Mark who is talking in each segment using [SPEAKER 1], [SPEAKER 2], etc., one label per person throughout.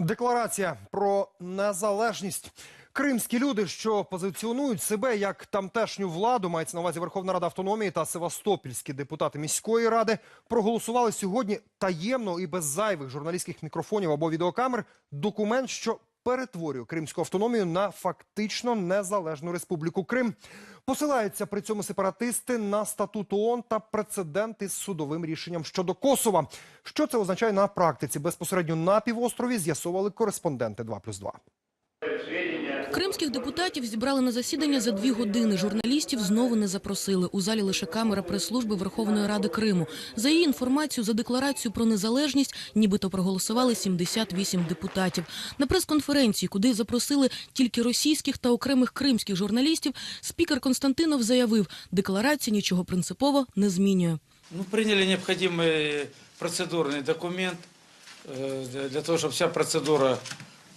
[SPEAKER 1] Декларація про незалежність. Кримські люди, що позиціонують себе як тамтешню владу, мається на увазі Верховна Рада автономії та севастопільські депутати міської ради, проголосували сьогодні таємно і без зайвих журналістських мікрофонів або відеокамер документ, що перетворює кримську автономію на фактично незалежну республіку Крим. Посилаються при цьому сепаратисти на статут ООН та прецеденти з судовим рішенням щодо Косова. Що це означає на практиці? Безпосередньо на півострові з'ясовували кореспонденти 2+,2.
[SPEAKER 2] Кримських депутатів зібрали на засідання за дві години. Журналістів знову не запросили. У залі лише камера прес-служби Верховної Ради Криму. За її інформацією, за декларацію про незалежність, нібито проголосували 78 депутатів. На прес-конференції, куди запросили тільки російських та окремих кримських журналістів, спікер Константинов заявив, декларація нічого принципово не змінює.
[SPEAKER 3] Ну, приняли необходимый процедурный документ э, для- для того, чтобы вся процедура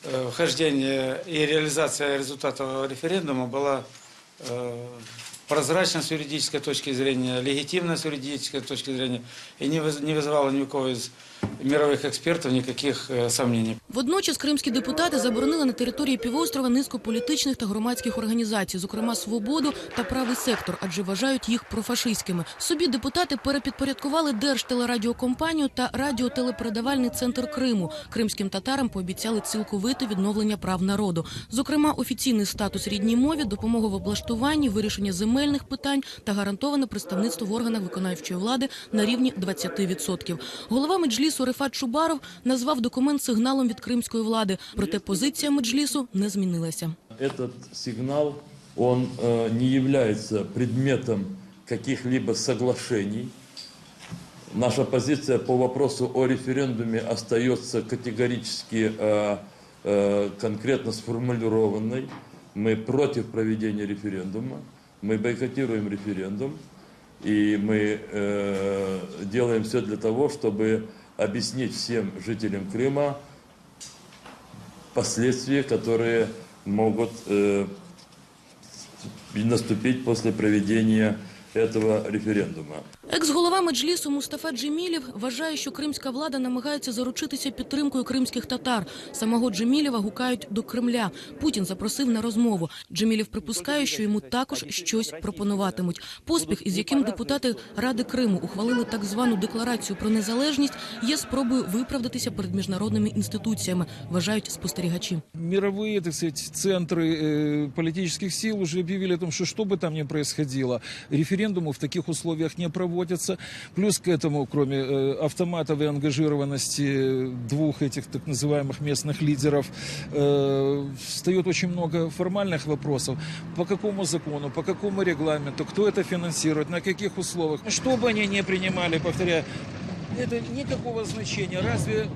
[SPEAKER 3] э, вхождения и реализация результатов референдума была э, прозрачна с юридической точки зрения, легитимна с юридической точки зрения и не выз- не вызывала ни у кого из мировых экспертов никаких э, сомнений.
[SPEAKER 2] Водночас кримські депутати заборонили на території півострова низку політичних та громадських організацій, зокрема свободу та правий сектор, адже вважають їх профашистськими. Собі депутати перепідпорядкували держтелерадіокомпанію та радіотелепередавальний центр Криму. Кримським татарам пообіцяли цілковите відновлення прав народу, зокрема офіційний статус рідній мові, допомогу в облаштуванні, вирішення земельних питань та гарантоване представництво в органах виконавчої влади на рівні 20%. Голова меджлісу Рефат Чубаров назвав документ сигналом від кримської влади. Проте позиція меджлісу не змінилася.
[SPEAKER 4] Этот сигнал, он э, не является предметом каких-либо соглашений. Наша позиция по вопросу о референдуме остается категорически э, э, конкретно сформулированной. Мы против проведения референдума, Мы бойкотируем референдум, и мы э, делаем все для того, чтобы объяснить всем жителям Крыма последствия, которые могут э, наступить после проведения этого референдума.
[SPEAKER 2] Екс-голова меджлісу Мустафа Джемілєв вважає, що кримська влада намагається заручитися підтримкою кримських татар. Самого Джемілєва гукають до Кремля. Путін запросив на розмову. Джемілєв припускає, що йому також щось пропонуватимуть. Поспіх, із яким депутати Ради Криму ухвалили так звану декларацію про незалежність, є спробою виправдатися перед міжнародними інституціями, вважають спостерігачі.
[SPEAKER 5] мировые, так сказать, центры э, политических сил уже объявили о том, что что бы там ни происходило, референдумы в таких условиях не проводятся. Плюс к этому, кроме э, автоматов и ангажированности двух этих так называемых местных лидеров, э, встает очень много формальных вопросов. По какому закону, по какому регламенту, кто это финансирует, на каких условиях. Что бы они ни принимали, повторяю, это никакого значения. Разве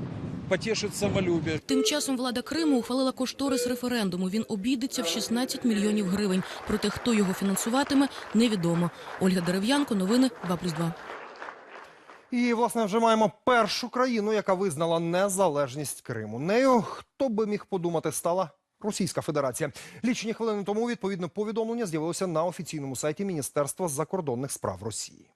[SPEAKER 5] потешит самолюбие?
[SPEAKER 2] Тим часом влада Криму ухвалила кошторис референдуму. Він обійдеться в 16 мільйонів гривень. Проте хто його фінансуватиме, невідомо. Ольга Дерев'янко, новини 2+,2.
[SPEAKER 1] І, власне, вже маємо першу країну, яка визнала незалежність Криму. Нею, хто би міг подумати, стала Російська Федерація. Лічені хвилини тому відповідне повідомлення з'явилося на офіційному сайті Міністерства закордонних справ Росії.